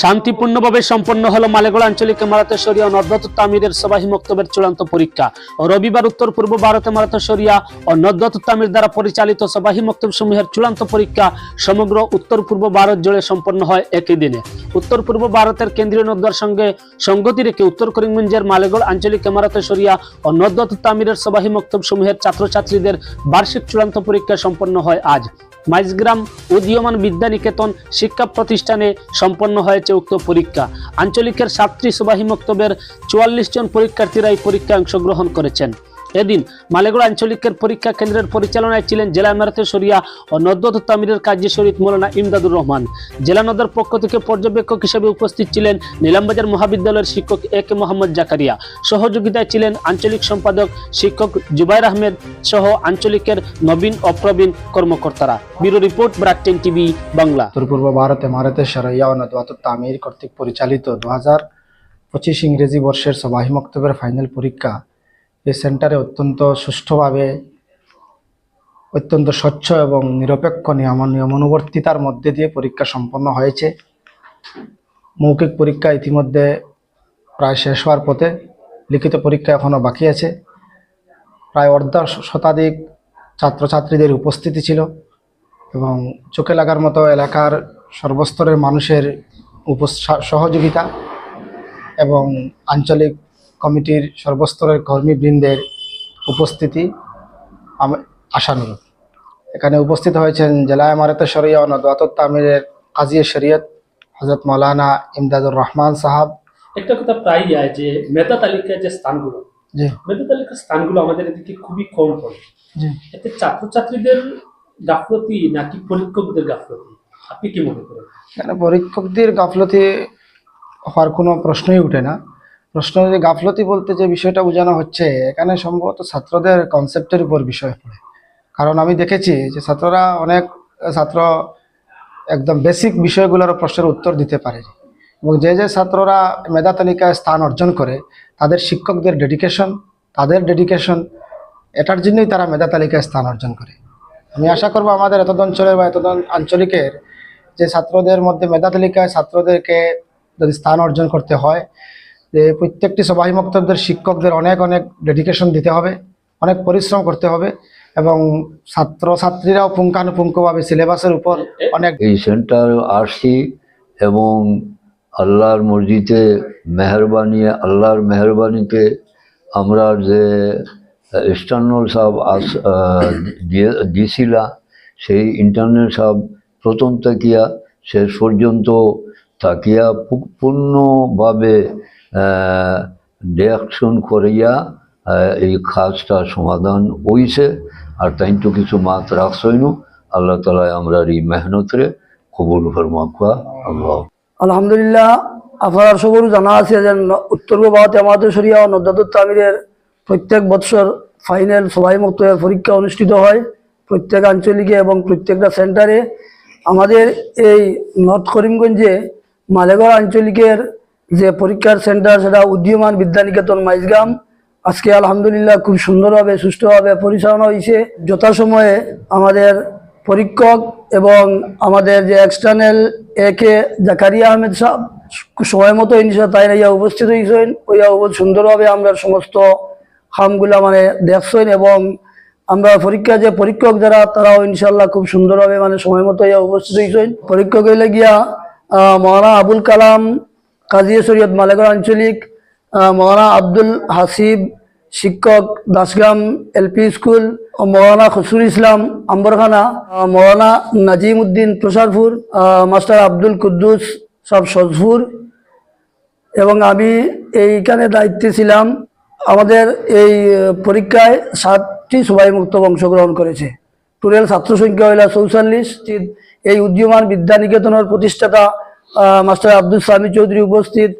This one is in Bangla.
শান্তিপূর্ণভাবে সম্পন্ন হলো মালেগড় আঞ্চলিক মারাতে শরিয়া নদরত তামিরের সবাহী মক্তবের চূড়ান্ত পরীক্ষা। রবিবার উত্তর পূর্ব ভারতে মারাতে শরিয়া ও নদরত তামির দ্বারা পরিচালিত সবাহী মক্তব সমূহের চূড়ান্ত পরীক্ষা সমগ্র উত্তর পূর্ব ভারত জুড়ে সম্পন্ন হয় একই দিনে। উত্তর পূর্ব ভারতের কেন্দ্রীয় নদর সঙ্গে সঙ্গতি রেখে উত্তর করিমগঞ্জের মালেগড় আঞ্চলিক মারাতে শরিয়া ও নদরত তামিরের সবাহী মক্তব সমূহের ছাত্রছাত্রীদের বার্ষিক চূড়ান্ত পরীক্ষা সম্পন্ন হয় আজ। মাইজগ্রাম উদীয়মান বিদ্যানিকেতন শিক্ষা প্রতিষ্ঠানে সম্পন্ন হয়েছে উক্ত পরীক্ষা। আঞ্চলিকের সাতটি সুবাহী মক্তবের চুয়াল্লিশ জন পরীক্ষার্থীরা এই পরীক্ষায় অংশগ্রহণ করেছেন। এদিন মালেগড় আঞ্চলিকের পরীক্ষা কেন্দ্রের পরিচালনায় ছিলেন জেলা মেরাতে সরিয়া ও নদ্দত তামিরের কাজী শরীফ মৌলানা ইমদাদুর রহমান। জেলা নদর পক্ষ থেকে পর্যবেক্ষক হিসেবে উপস্থিত ছিলেন নীলামবাজার মহাবিদ্যালয়ের শিক্ষক এ কে মোহাম্মদ জাকারিয়া। সহযোগিতায় ছিলেন আঞ্চলিক সম্পাদক শিক্ষক জুবাইর আহমেদ সহ আঞ্চলিকের নবীন ও প্রবীণ কর্মকর্তারা। ব্যুরো রিপোর্ট, ব্রাকটেন টিভি, বাংলা। উত্তর ভারতে মারাতে সারাইয়া ও নদওয়াত তামির কর্তৃক পরিচালিত দু হাজার পঁচিশ ইংরেজি বর্ষের সবাহি মক্তবের ফাইনাল পরীক্ষা এই সেন্টারে অত্যন্ত সুষ্ঠুভাবে, অত্যন্ত স্বচ্ছ এবং নিরপেক্ষ নিয়ম, নিয়মানুবর্তিতার মধ্যে দিয়ে পরীক্ষা সম্পন্ন হয়েছে। মৌখিক পরীক্ষা ইতিমধ্যে প্রায় শেষ হওয়ার পথে লিখিত পরীক্ষা এখনও বাকি আছে। প্রায় অর্ধ শতাধিক ছাত্রছাত্রীদের উপস্থিতি ছিল এবং চোখে লাগার মতো এলাকার সর্বস্তরের মানুষের উপস- সহযোগিতা এবং আঞ্চলিক কমিটির সর্বস্তরের কর্মীবৃন্দের উপস্থিতি আম- আশানুরূপ এখানে উপস্থিত হয়েছেন জেলা ইমারতে শরিয়া ও নদওয়াত তামিরের কাজী শরীয়ত হজরত মৌলানা ইমদাদুর রহমান সাহাব। একটা কথা প্রায় যায় যে মেধা তালিকার যে স্থানগুলো মেধা তালিকার স্থানগুলো আমাদের এদিকে খুবই কম পড়ে। এতে ছাত্রছাত্রীদের গাফলতি নাকি পরীক্ষকদের গাফলতি? আপনি কি মনে করেন? পরীক্ষকদের গাফলতি হওয়ার কোনো প্রশ্নই উঠে না। প্রশ্ন যে গাফলতি বলতে যে বিষয়টা বোঝানো হচ্ছে, এখানে সম্ভবত ছাত্রদের কনসেপ্টের উপর বিষয় পড়ে। কারণ আমি দেখেছি যে ছাত্ররা অনেক, ছাত্র একদম বেসিক বিষয়গুলোর প্রশ্নের উত্তর দিতে পারেনি। এবং যে যে ছাত্ররা মেধা তালিকায় স্থান অর্জন করে, তাদের শিক্ষকদের ডেডিকেশন তাদের ডেডিকেশন এটার জন্যই তারা মেধা তালিকায় স্থান অর্জন করে। আমি আশা করব আমাদের এতদ অঞ্চলের বা এতদ আঞ্চলিকের যে ছাত্রদের মধ্যে মেধা তালিকায় ছাত্রদেরকে যদি স্থান অর্জন করতে হয় যে প্রত্যেকটি সবাই মক্তবদের শিক্ষকদের অনেক অনেক ডেডিকেশন দিতে হবে অনেক পরিশ্রম করতে হবে এবং ছাত্র ছাত্রীরাও পুঙ্খানুপুঙ্খভাবে সিলেবাসের উপর অনেক এই সেন্টার আসছি এবং আল্লাহর মসজিদে মেহরবানি আল্লাহর মেহরবানিতে আমরা যে এক্সটার্নাল সব আস আহ, দিয়ে- দিছিলা সেই ইন্টারনেট সব প্রথম তাকিয়া শেষ পর্যন্ত তাকিয়া পূর্ণভাবে রিয়াকশন করিয়া এই কাজটা সমাধান হইছে। আর তাই তো কিছু মাত রাখছইনু আল্লাহ তালা আমরা এই মেহনতরে কবুল ফরমাকুয়া। আল্লাহ। আলহামদুলিল্লাহ, আপনার সবরও জানা আছে যে উত্তর ভারতে আমাদের সরিয়া ও নদাদুর তামিরের প্রত্যেক বৎসর ফাইনাল সবাই মুক্ত পরীক্ষা অনুষ্ঠিত হয়। প্রত্যেক আঞ্চলিকে এবং প্রত্যেকটা সেন্টারে আমাদের এই নর্থ করিমগঞ্জে মালেগড় আঞ্চলিকের যে পরীক্ষার সেন্টার সেটা উদীয়মান বিদ্যানিকেতন মাইজগ্রাম আজকে আলহামদুলিল্লাহ খুব সুন্দরভাবে, সুষ্ঠুভাবে পরিচালনা হয়েছে যথাসময়ে আমাদের পরীক্ষক এবং আমাদের যে external A K Zakaria Ahmed সাহেব, সময় মতো ইনশাল্লাহ তাই ইয়া উপস্থিত হয়েছেন ওইয়া সুন্দরভাবে আমরা সমস্ত খামগুলা মানে দেখছেন এবং আমরা পরীক্ষা যে পরীক্ষক যারা, তারাও ইনশাল্লাহ খুব সুন্দরভাবে মানে সময় মতো ইয়া উপস্থিত হয়েছেন পরীক্ষক হইলে গিয়া মৌলানা আবুল কালাম কাজী শরীয়ত মালেগড় আঞ্চলিক মৌলানা আব্দুল হাসিব শিক্ষক, দাসগ্রাম এলপি স্কুল ও মৌলানা খসরুল ইসলাম আম্বরখানা মৌলানা নাজিম উদ্দিন প্রসারপুর মাস্টার আব্দুল কুদ্দুস সব সজপুর এবং আমি এইখানে দায়িত্বে ছিলাম, আমাদের এই পরীক্ষায় সাতটি সবাই মুক্ত অংশগ্রহণ করেছে। টোটাল ছাত্র সংখ্যা হইল চৌচল্লিশ এই উদীয়মান বিদ্যানিকেতনের প্রতিষ্ঠাতা মাস্টার আব্দুল সামি চৌধুরী উপস্থিত।